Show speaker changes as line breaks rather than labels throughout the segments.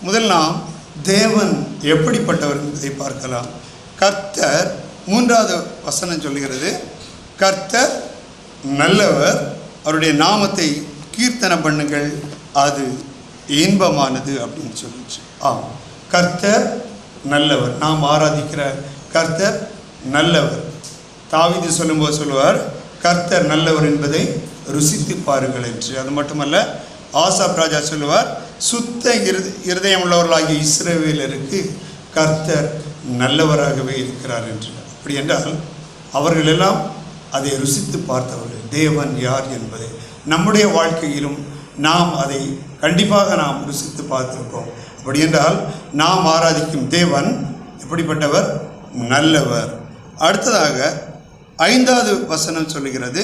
முதல் நாம் தேவன் எப்படிப்பட்டவர் என்பதை பார்க்கலாம். கர்த்தர் மூன்றாவது வசனம் சொல்கிறது கர்த்தர் நல்லவர் அவருடைய நாமத்தை கீர்த்தனை பண்ணுங்கள் அது இன்பமானது அப்படின்னு சொல்லிச்சு. ஆம். கர்த்தர் நல்லவர். நாம் ஆராதிக்கிற கர்த்தர் நல்லவர். தாவிது சொல்லும்போது சொல்லுவார் கர்த்தர் நல்லவர் என்பதை ருசித்து பாருங்கள் என்று. அது மட்டுமல்ல ஆசாப் ராஜா சொல்லுவார் சுத்த இரு இருதயம் உள்ளவர்களாகிய கர்த்தர் நல்லவராகவே இருக்கிறார் என்று அப்படி என்றால் அவர்களெல்லாம் அதை ருசித்து பார்த்தவர்கள். தேவன் யார் என்பதை. நம்முடைய வாழ்க்கையிலும் நாம் அதை கண்டிப்பாக நாம் ருசித்து பார்த்திருக்கோம். அப்படி என்றால் நாம் ஆராதிக்கும் தேவன் எப்படிப்பட்டவர்? நல்லவர். அடுத்ததாக ஐந்தாவது வசனம் சொல்லுகிறது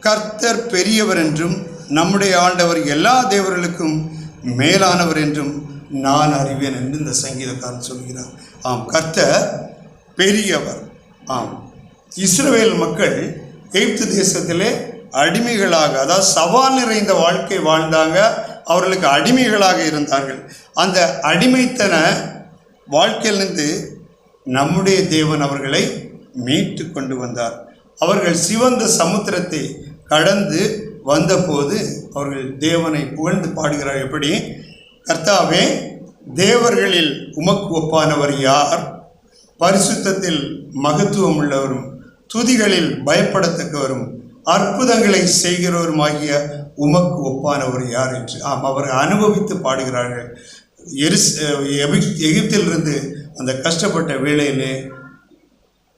கர்த்தர் பெரியவர் என்றும் நம்முடைய ஆண்டவர் எல்லா தேவர்களுக்கும் மேலானவர் என்றும் நான் அறிவேன் என்று இந்த சங்கீதக்காரன் சொல்கிறார் ஆம் கர்த்தர் பெரியவர். ஆம் இஸ்ரவேல் மக்கள் எகிப்து தேசத்திலே அடிமைகளாக அதாவது சவால் நிறைந்த வாழ்க்கை வாழ்ந்தாங்க அவர்களுக்கு அடிமைகளாக இருந்தார்கள். அந்த அடிமைத்தன வாழ்க்கையிலிருந்து நம்முடைய தேவன் அவர்களை மீட்டு கொண்டு வந்தார். அவர்கள் சிவந்த சமுத்திரத்தை கடந்து வந்தபோது அவர்கள் தேவனை புகழ்ந்து பாடுகிறார் எப்படி? கர்த்தாவே தேவர்களில் உமக்கு ஒப்பானவர் யார்? பரிசுத்தத்தில் மகத்துவம் உள்ளவரும் துதிகளில் பயப்படத்தக்கவரும் அற்புதங்களை செய்கிறவருமாகிய உமக்கு ஒப்பானவர் யார் என்று? ஆம் அவர் அனுபவித்து பாடுகிறார்கள். எரிஸ் எகிப்திலிருந்து அந்த கஷ்டப்பட்ட வேளையிலே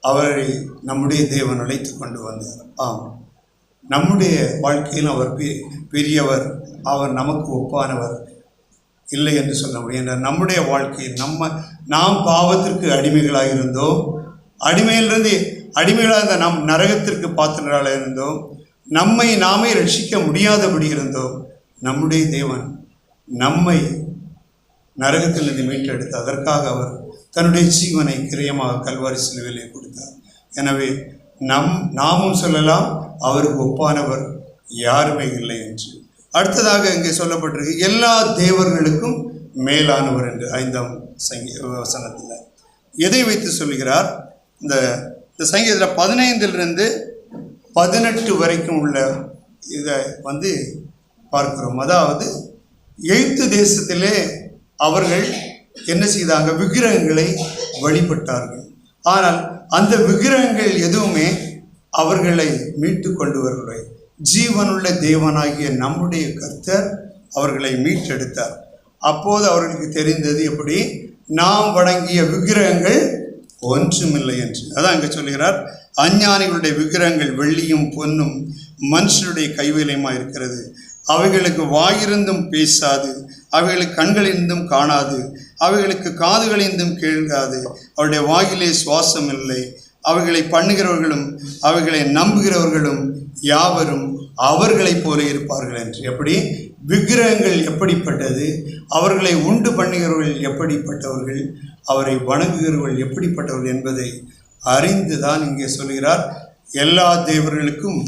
அவரை நம்முடைய தேவன் அழைத்து கொண்டு வந்தார். ஆம். நம்முடைய வாழ்க்கையில் அவர் பெ- பெரியவர் அவர் நமக்கு ஒப்பானவர் இல்லை என்று சொல்ல முடியும். நம்முடைய வாழ்க்கையில் நம்ம நாம் பாவத்திற்கு அடிமைகளாக இருந்தோம். அடிமையிலிருந்து அடிமைகளாக இருந்த நம் நரகத்திற்கு பாத்திரங்களாக இருந்தோம். நம்மை நாமே ரட்சிக்க முடியாதபடி இருந்தோம். நம்முடைய தேவன் நம்மை நரகத்திலிருந்து மீட்டெடுத்து அதற்காக அவர் தன்னுடைய ஜீவனை கிரயமாக கல்வாரி சிலுவிலே கொடுத்தார். எனவே நம் நாமும் சொல்லலாம் அவருக்கு ஒப்பானவர் யாருமே இல்லை என்று. அடுத்ததாக இங்கே சொல்லப்பட்டிருக்கு எல்லா தேவர்களுக்கும் மேலானவர் என்று ஐந்தாம் சங்கி வசனத்தில். எதை வைத்து சொல்கிறார்? இந்த இந்த சங்கீதத்தில் பதினைந்திலிருந்து பதினெட்டு வரைக்கும் உள்ள இதை வந்து பார்க்கிறோம். அதாவது எகிப்து தேசத்திலே அவர்கள் என்ன செய்தாங்க? விக்கிரகங்களை வழிபட்டார்கள். ஆனால் அந்த விக்கிரகங்கள் எதுவுமே அவர்களை மீட்டு கொண்டு வரவில்லை ஜீவனுள்ள தேவனாகிய நம்முடைய கர்த்தர் அவர்களை மீட்டெடுத்தார். அப்போது அவர்களுக்கு தெரிந்தது எப்படி? நாம் வணங்கிய விக்கிரகங்கள் ஒன்றுமில்லை என்று. அதான் அங்கே சொல்கிறார் அஞ்ஞானிகளுடைய விக்கிரகங்கள் வெள்ளியும் பொன்னும் மனுஷனுடைய கைவேலையுமா இருக்கிறது? அவைகளுக்கு வாயிருந்தும் பேசாது அவைகளுக்கு கண்களிருந்தும் காணாது அவைகளுக்கு காதுகளிருந்தும் கேட்காது அவருடைய வாயிலே சுவாசம் இல்லை அவைகளை பண்ணுகிறவர்களும் அவைகளை நம்புகிறவர்களும் யாவரும் அவர்களைப் போல இருப்பார்கள் என்று. எப்படி? விக்கிரகங்கள் எப்படிப்பட்டது? அவர்களை உண்டு பண்ணுகிறவர்கள் எப்படிப்பட்டவர்கள்? அவரை வணங்குகிறவர்கள் எப்படிப்பட்டவர்கள் என்பதை அறிந்து தான் இங்கே சொல்கிறார் எல்லா தேவர்களுக்கும்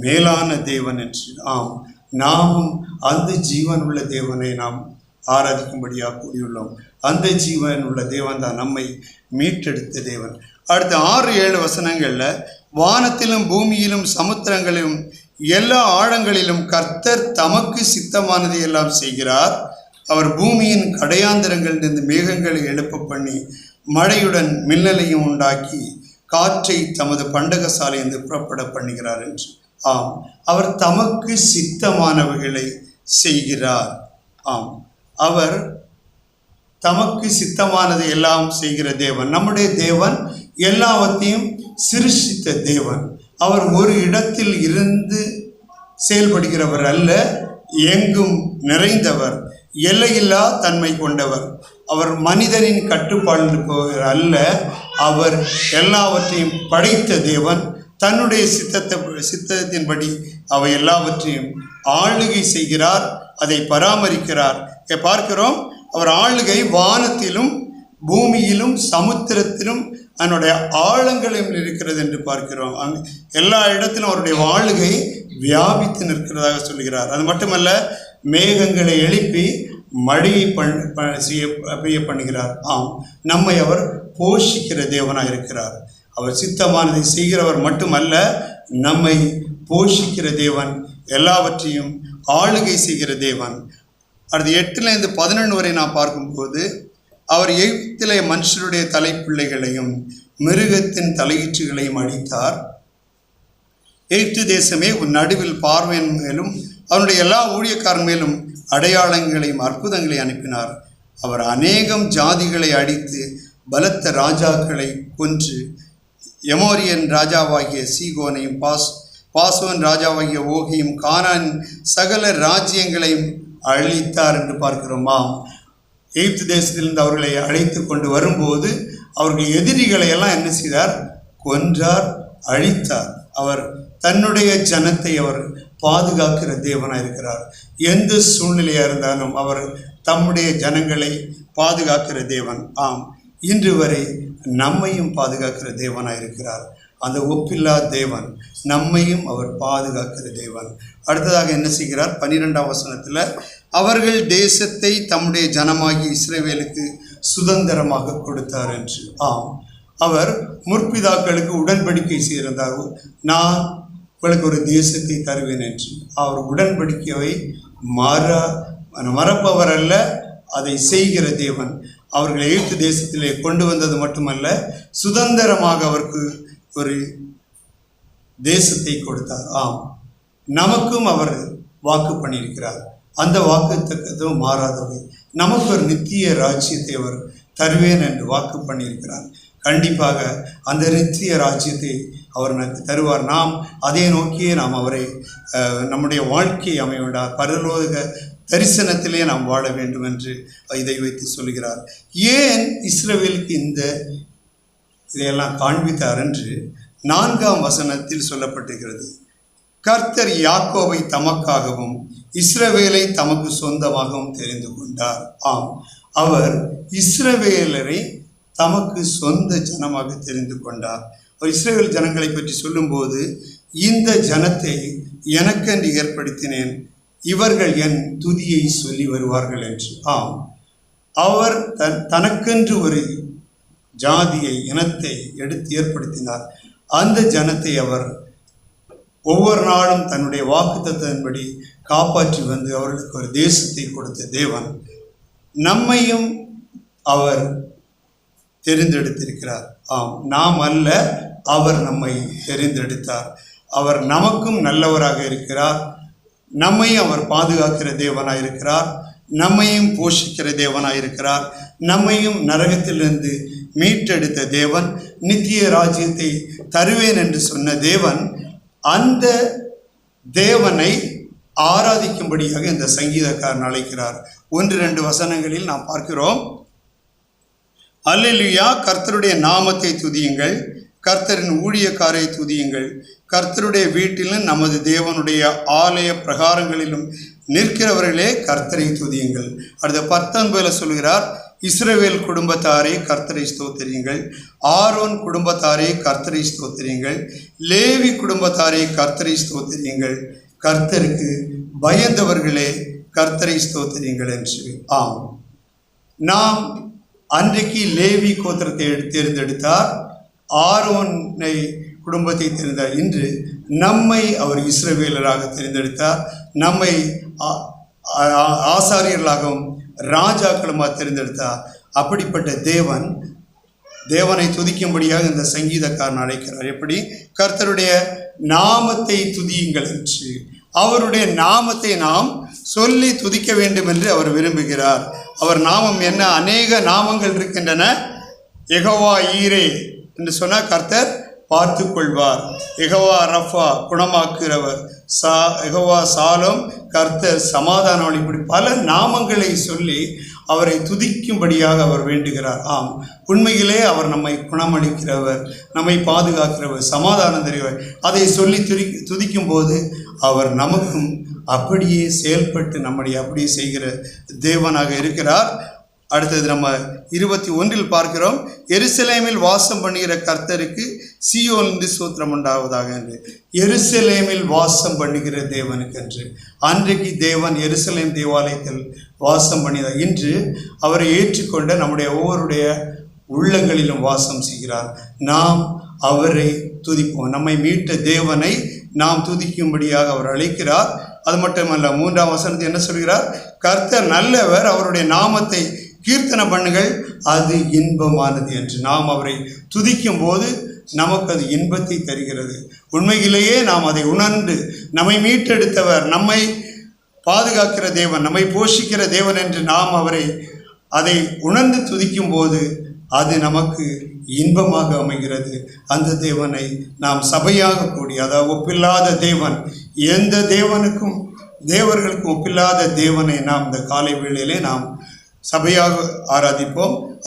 மேலான தேவன் என்று. ஆம் நாமும் அந்த ஜீவன் உள்ள தேவனை நாம் ஆராதிக்கும்படியாக கூடியுள்ளோம் அந்த ஜீவன் உள்ள தேவன் தான் நம்மை மீட்டெடுத்த தேவன். அடுத்த ஆறு ஏழு வசனங்களில் வானத்திலும் பூமியிலும் சமுத்திரங்களிலும் எல்லா ஆழங்களிலும் கர்த்தர் தமக்கு சித்தமானதை எல்லாம் செய்கிறார். அவர் பூமியின் கடையாந்திரங்களிலிருந்து மேகங்களை எழுப்ப பண்ணி மழையுடன் மின்னலையும் உண்டாக்கி காற்றை தமது பண்டகசாலையிலிருந்து புறப்பட பண்ணுகிறார் என்று. ஆம் அவர் தமக்கு சித்தமானவைகளை செய்கிறார். ஆம் அவர் தமக்கு சித்தமானதை எல்லாம் செய்கிற தேவன் நம்முடைய தேவன் எல்லாவற்றையும் சிருஷ்டித்த தேவன். அவர் ஒரு இடத்தில் இருந்து செயல்படுகிறவர் அல்ல எங்கும் நிறைந்தவர் எல்லையில்லா தன்மை கொண்டவர். அவர் மனிதனின் கட்டுப்பாடு அல்ல அவர் எல்லாவற்றையும் படைத்த தேவன். தன்னுடைய சித்தத்தை சித்தத்தின்படி அவை எல்லாவற்றையும் ஆளுகை செய்கிறார் அதை பராமரிக்கிறார். பார்க்கிறோம் அவர் ஆளுகை வானத்திலும் பூமியிலும் சமுத்திரத்திலும் அதனுடைய ஆழங்களையும் இருக்கிறது என்று பார்க்கிறோம். அங் எல்லா இடத்திலும் அவருடைய வாழ்கை வியாபித்து நிற்கிறதாக சொல்கிறார். அது மட்டுமல்ல மேகங்களை எழுப்பி மழையை பண் ப- செய்ய பெய்ய பண்ணுகிறார். ஆம் நம்மை அவர் போஷிக்கிற தேவனாக இருக்கிறார். அவர் சித்தமானதை செய்கிறவர் மட்டுமல்ல நம்மை போஷிக்கிற தேவன் எல்லாவற்றையும் ஆளுகை செய்கிற தேவன். அடுத்து எட்டுலேருந்து பதினொன்று வரை நான் பார்க்கும்போது அவர் எகிப்திலே மனுஷருடைய தலைப்பிள்ளைகளையும் மிருகத்தின் தலையீற்றுகளையும் அழித்தார் எகிப்து தேசமே உன் நடுவில் பார்வையின் மேலும் அவனுடைய எல்லா ஊழியக்காரன் மேலும் அடையாளங்களையும் அற்புதங்களையும் அனுப்பினார். அவர் அநேகம் ஜாதிகளை அடித்து பலத்த ராஜாக்களை கொன்று எமோரியன் ராஜாவாகிய சீகோனையும் பாஸ் பாசுவன் ராஜாவாகிய ஓகியும் கானான் சகல ராஜ்யங்களையும் அழித்தார் என்று பார்க்கிறோமா எகிப்து தேசத்திலிருந்து அவர்களை அழைத்து கொண்டு வரும்போது அவர்கள் எதிரிகளை எல்லாம் என்ன செய்தார்? கொன்றார் அழித்தார். அவர் தன்னுடைய ஜனத்தை அவர் பாதுகாக்கிற தேவனாக இருக்கிறார். எந்த சூழ்நிலையாக இருந்தாலும் அவர் தம்முடைய ஜனங்களை பாதுகாக்கிற தேவன். ஆம் இன்று வரை நம்மையும் பாதுகாக்கிற தேவனாக இருக்கிறார். அந்த ஒப்பில்லா தேவன் நம்மையும் அவர் பாதுகாக்கிற தேவன். அடுத்ததாக என்ன செய்கிறார்? பன்னிரெண்டாம் வசனத்தில் அவர்கள் தேசத்தை தம்முடைய ஜனமாகி இஸ்ரேவேலுக்கு சுதந்திரமாக கொடுத்தார் என்று. ஆம். அவர் முற்பிதாக்களுக்கு உடன்படிக்கை செய்திருந்தார். நான் உங்களுக்கு ஒரு தேசத்தை தருவேன் என்று. அவர் உடன்படிக்கையை மற மறப்பவர் அல்ல அதை செய்கிற தேவன். அவர்களை எகிப்து தேசத்திலே கொண்டு வந்தது மட்டுமல்ல சுதந்திரமாக அவருக்கு ஒரு தேசத்தை கொடுத்தார். ஆம். நமக்கும் அவர் வாக்கு பண்ணியிருக்கிறார். அந்த வாக்கு தக்கதும் மாறாதவை. நமக்கு ஒரு நித்திய ராஜ்யத்தை அவர் தருவேன் என்று வாக்கு பண்ணியிருக்கிறார். கண்டிப்பாக அந்த நித்திய ராஜ்யத்தை அவர் நமக்கு தருவார். நாம் அதை நோக்கியே நாம் அவரை நம்முடைய வாழ்க்கையை அமைவிடார் பரலோக தரிசனத்திலே நாம் வாழ வேண்டும் என்று இதை வைத்து சொல்கிறார். ஏன் இஸ்ரவேலுக்கு இந்த இதையெல்லாம் காண்பித்தார் என்று நான்காம் வசனத்தில் சொல்லப்பட்டிருக்கிறது. கர்த்தர் யாக்கோவை தமக்காகவும் இஸ்ரவேலை தமக்கு சொந்தமாகவும் தெரிந்து கொண்டார். ஆம் அவர் இஸ்ரவேலரை தமக்கு சொந்த ஜனமாக தெரிந்து கொண்டார். அவர் இஸ்ரேல் ஜனங்களை பற்றி சொல்லும்போது இந்த ஜனத்தை எனக்கென்று ஏற்படுத்தினேன் இவர்கள் என் துதியை சொல்லி வருவார்கள் என்று. ஆம் அவர் தன் தனக்கென்று ஒரு ஜாதியை இனத்தை எடுத்து ஏற்படுத்தினார். அந்த ஜனத்தை அவர் ஒவ்வொரு நாளும் தன்னுடைய வாக்குத்தத்தின்படி காப்பாற்றி வந்து அவர்களுக்கு ஒரு தேசத்தை கொடுத்த தேவன். நம்மையும் அவர் தெரிந்தெடுத்திருக்கிறார். ஆம் நாம் அல்ல அவர் நம்மை தெரிந்தெடுத்தார். அவர் நமக்கும் நல்லவராக இருக்கிறார். நம்மையும் அவர் பாதுகாக்கிற தேவனாக இருக்கிறார். நம்மையும் போஷிக்கிற தேவனாக இருக்கிறார். நம்மையும் நரகத்திலிருந்து மீட்டெடுத்த தேவன் நித்திய ராஜ்யத்தை தருவேன் என்று சொன்ன தேவன் அந்த தேவனை ஆராதிக்கும்படியாக இந்த சங்கீதக்காரன் அழைக்கிறார். ஒன்று ரெண்டு வசனங்களில் நாம் பார்க்கிறோம். அல்லா கர்த்தருடைய நாமத்தை துதியுங்கள். கர்த்தரின் ஊழியக்காரை துதியுங்கள். கர்த்தருடைய வீட்டிலும் நமது தேவனுடைய ஆலய பிரகாரங்களிலும் நிற்கிறவர்களே கர்த்தரை துதியுங்கள். அடுத்த பத்தொன்பதில் சொல்கிறார் இஸ்ரவேல் குடும்பத்தாரே கர்த்தரை ஸ்தோத்திரியுங்கள். ஆரோன் குடும்பத்தாரே கர்த்தரை ஸ்தோத்திரியுங்கள். லேவி குடும்பத்தாரே கர்த்தரை ஸ்தோத்திரியுங்கள். கர்த்தருக்கு பயந்தவர்களே கர்த்தரை ஸ்தோத்திரீங்கள் என்று. ஆம். நாம் அன்றைக்கு லேவி கோத்திரத்தை தேர்ந்தெடுத்தார். ஆரோனை குடும்பத்தை தேர்ந்தார். இன்று நம்மை அவர் இஸ்ரவேலராக தேர்ந்தெடுத்தார். நம்மை ஆசாரியர்களாகவும் ராஜாக்களுமாக தேர்ந்தெடுத்தார். அப்படிப்பட்ட தேவன் தேவனை துதிக்கும்படியாக இந்த சங்கீதக்காரன் அழைக்கிறார். எப்படி? கர்த்தருடைய நாமத்தை துதியுங்கள் என்று. அவருடைய நாமத்தை நாம் சொல்லி துதிக்க வேண்டும் என்று அவர் விரும்புகிறார். அவர் நாமம் என்ன? அநேக நாமங்கள் இருக்கின்றன. எகவா ஈரே என்று சொன்னால் கர்த்தர் பார்த்து கொள்வார். எகவா ரஃபா குணமாக்குகிறவர். சா எகவா சாலம் கர்த்தர் சமாதானம் இப்படி பல நாமங்களை சொல்லி அவரை துதிக்கும்படியாக அவர் வேண்டுகிறார். ஆம். உண்மையிலே அவர் நம்மை குணமளிக்கிறவர் நம்மை பாதுகாக்கிறவர் சமாதானம் தெரிவர் அதை சொல்லி துதி துதிக்கும் போது அவர் நமக்கும் அப்படியே செயல்பட்டு நம்முடைய அப்படியே செய்கிற தேவனாக இருக்கிறார். அடுத்தது நம்ம இருபத்தி ஒன்றில் பார்க்கிறோம். எருசலேமில் வாசம் பண்ணுகிற கர்த்தருக்கு சியோலிருந்து சூத்திரம் உண்டாவதாக என்று. எருசலேமில் வாசம் பண்ணுகிற தேவனுக்கு என்று. அன்றைக்கு தேவன் எருசலேம் தேவாலயத்தில் வாசம் பண்ணியதாக இன்று அவரை ஏற்றுக்கொண்ட நம்முடைய ஒவ்வொருடைய உள்ளங்களிலும் வாசம் செய்கிறார். நாம் அவரை துதிப்போம். நம்மை மீட்ட தேவனை நாம் துதிக்கும்படியாக அவர் அழைக்கிறார். அது மட்டுமல்ல மூன்றாம் வசனத்தை என்ன சொல்கிறார்? கர்த்தர் நல்லவர் அவருடைய நாமத்தை கீர்த்தனை பண்ணுங்கள். அது இன்பமானது என்று நாம் அவரை துதிக்கும் போது நமக்கு அது இன்பத்தை தருகிறது. உண்மையிலேயே நாம் அதை உணர்ந்து நம்மை மீட்டெடுத்தவர் நம்மை பாதுகாக்கிற தேவன் நம்மை போஷிக்கிற தேவன் என்று நாம் அவரை அதை உணர்ந்து துதிக்கும் போது அது நமக்கு இன்பமாக அமைகிறது. அந்த தேவனை நாம் சபையாக கூடி அதாவது ஒப்பில்லாத தேவன் எந்த தேவனுக்கும் தேவர்களுக்கும் ஒப்பில்லாத தேவனை நாம் இந்த காலை வேளையிலே நாம் சபையாக ஆராதிப்போம்.